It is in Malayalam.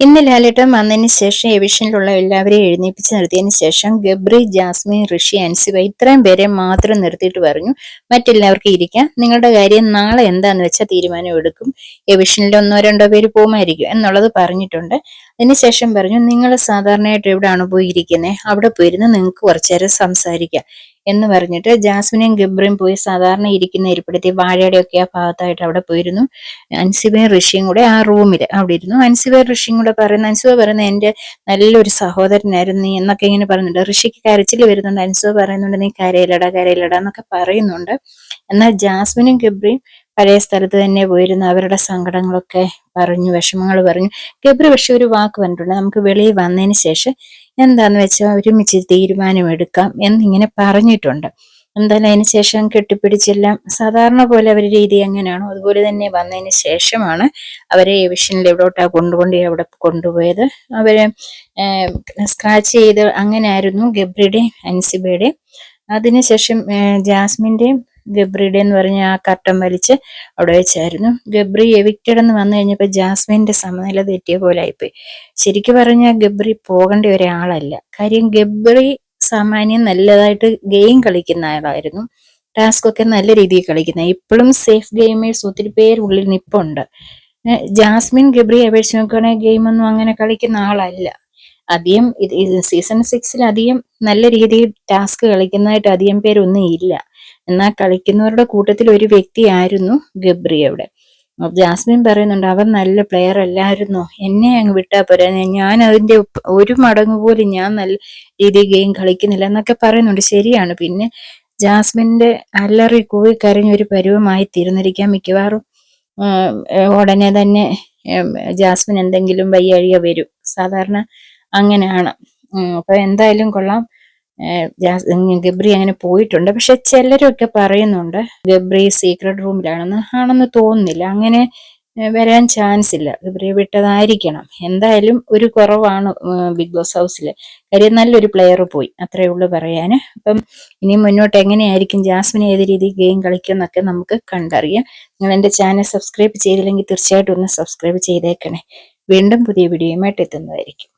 ഇന്ന് ലാലേട്ടൻ വന്നതിന് ശേഷം എവിഷനിലുള്ള എല്ലാവരെയും എഴുന്നേപ്പിച്ച് നിർത്തിയതിന് ശേഷം ഗബ്രി ജാസ്മിൻ ഋഷി അൻസിബ ഇത്രയും പേരെ മാത്രം നിർത്തിയിട്ട് പറഞ്ഞു. മറ്റെല്ലാവർക്കും ഇരിക്കാം. നിങ്ങളുടെ കാര്യം നാളെ എന്താന്ന് വെച്ചാൽ തീരുമാനം എടുക്കും. എവിഷനിൽ ഒന്നോ രണ്ടോ പേര് പോകുമായിരിക്കും എന്നുള്ളത് പറഞ്ഞിട്ടുണ്ട്. അതിനുശേഷം പറഞ്ഞു നിങ്ങൾ സാധാരണയായിട്ട് എവിടെയാണ് പോയിരിക്കുന്നത് അവിടെ പോയിരുന്ന് നിങ്ങൾക്ക് കുറച്ചേരം സംസാരിക്കാം. എന്ന് പറഞ്ഞിട്ട് ജാസ്മിനെയും ഗബ്രയും പോയി സാധാരണ ഇരിക്കുന്ന ഇരിപ്പിടത്തി വാഴയുടെ ഒക്കെ ആ ഭാഗത്തായിട്ട് അവിടെ പോയിരുന്നു. അൻസിബയും ഋഷിയും കൂടെ ആ റൂമിൽ അവിടെ ഇരുന്നു. അൻസിബ ഋഷിയും കൂടെ പറയുന്ന അൻസിബ പറയുന്ന എന്റെ നല്ലൊരു സഹോദരനായിരുന്നു നീ എന്നൊക്കെ ഇങ്ങനെ പറയുന്നുണ്ട് ഋഷിക്ക് കരച്ചിൽ വരുന്നുണ്ട്. അൻസിബ പറയുന്നുണ്ട് നീ കരയിലടാ കരയിലടാ എന്നൊക്കെ പറയുന്നുണ്ട്. എന്നാൽ ജാസ്മിനും ഗബ്രിയും പഴയ സ്ഥലത്ത് തന്നെ പോയിരുന്നു. അവരുടെ സങ്കടങ്ങളൊക്കെ പറഞ്ഞു വിഷമങ്ങൾ പറഞ്ഞു. ഗബ്രി പക്ഷെ ഒരു വാക്ക് പറഞ്ഞിട്ടുണ്ട്. നമുക്ക് വെളിയിൽ വന്നതിന് ശേഷം എന്താന്ന് വെച്ചാൽ ഒരുമിച്ച് തീരുമാനമെടുക്കാം എന്നിങ്ങനെ പറഞ്ഞിട്ടുണ്ട്. എന്തായാലും അതിന് ശേഷം കെട്ടിപ്പിടിച്ചെല്ലാം സാധാരണ പോലെ അവർ രീതി എങ്ങനെയാണോ അതുപോലെ തന്നെ വന്നതിന് ശേഷമാണ് അവരെ എവിഷനിൽ എവിടോട്ടാണ് കൊണ്ടുകൊണ്ട് അവിടെ കൊണ്ടുപോയത്. അവരെ സ്ക്രാച്ച് ചെയ്ത് അങ്ങനെയായിരുന്നു ഗബ്രിയുടെയും അൻസിബയുടെയും. അതിനുശേഷം ജാസ്മിന്റെയും ഗബ്രിയുടെ എന്ന് പറഞ്ഞ ആ കർട്ടൻ വലിച്ച് അവിടെ വെച്ചായിരുന്നു. ഗബ്രി എവിക്റ്റഡ് എന്ന് വന്നു കഴിഞ്ഞപ്പോൾ ജാസ്മിന്റെ സമനില തെറ്റിയ പോലെ ആയിപ്പോയി. ശരിക്കും പറഞ്ഞാൽ ഗബ്രി പോകേണ്ട ഒരാളല്ല. കാര്യം ഗബ്രി സാമാന്യം നല്ലതായിട്ട് ഗെയിം കളിക്കുന്ന ആളായിരുന്നു. ടാസ്ക് ഒക്കെ നല്ല രീതിയിൽ കളിക്കുന്ന. ഇപ്പോഴും സേഫ് ഗെയിമേഴ്സ് ഒത്തിരി പേര് ഉള്ളിൽ നിപ്പുണ്ട്. ജാസ്മിൻ ഗബ്രി അപേക്ഷിച്ച് നോക്കുകയാണെങ്കിൽ ഗെയിമൊന്നും അങ്ങനെ കളിക്കുന്ന ആളല്ല. അധികം സീസൺ സിക്സിൽ അധികം നല്ല രീതിയിൽ ടാസ്ക് കളിക്കുന്നതായിട്ട് അധികം പേരൊന്നും ഇല്ല. എന്നാൽ കളിക്കുന്നവരുടെ കൂട്ടത്തിൽ ഒരു വ്യക്തിയായിരുന്നു ഗബ്രി അവിടെ. ജാസ്മിൻ പറയുന്നുണ്ട് അവൻ നല്ല പ്ലെയർ അല്ലായിരുന്നു? എന്നെ അങ്ങ് വിട്ടാ പോരാ. ഞാൻ അതിന്റെ ഒരു മടങ്ങ് പോലും ഞാൻ നല്ല രീതിയിൽ ഗെയിം കളിക്കുന്നില്ല എന്നൊക്കെ പറയുന്നുണ്ട്. ശരിയാണ്. പിന്നെ ജാസ്മിന്റെ അല്ലറി കൂവി കരഞ്ഞൊരു പരുവമായി തീർന്നിരിക്കാം മിക്കവാറും ഉടനെ തന്നെ ജാസ്മിൻ എന്തെങ്കിലും വയ്യഴിയ വരും. സാധാരണ അങ്ങനെയാണ്. അപ്പൊ എന്തായാലും കൊള്ളാം. ഗബ്രി അങ്ങനെ പോയിട്ടുണ്ട്. പക്ഷെ ചിലരൊക്കെ പറയുന്നുണ്ട് ഗബ്രി സീക്രട്ട് റൂമിലാണെന്ന് ആണെന്ന് തോന്നുന്നില്ല. അങ്ങനെ വരാൻ ചാൻസ് ഇല്ല. ഗബ്രി വിട്ടതായിരിക്കണം. എന്തായാലും ഒരു കുറവാണ് ബിഗ് ബോസ് ഹൗസിൽ കാര്യം നല്ലൊരു പ്ലെയർ പോയി. അത്രയേ ഉള്ളൂ പറയാൻ അപ്പം ഇനി മുന്നോട്ട് എങ്ങനെയായിരിക്കും? ജാസ്മിൻ ഏത് രീതി ഗെയിം കളിക്കും എന്നൊക്കെ നമുക്ക് കണ്ടറിയാം. നിങ്ങൾ എന്റെ ചാനൽ സബ്സ്ക്രൈബ് ചെയ്തില്ലെങ്കിൽ തീർച്ചയായിട്ടും ഒന്ന് സബ്സ്ക്രൈബ് ചെയ്തേക്കണേ. വീണ്ടും പുതിയ വീഡിയോയുമായിട്ട് എത്തുന്നതായിരിക്കും.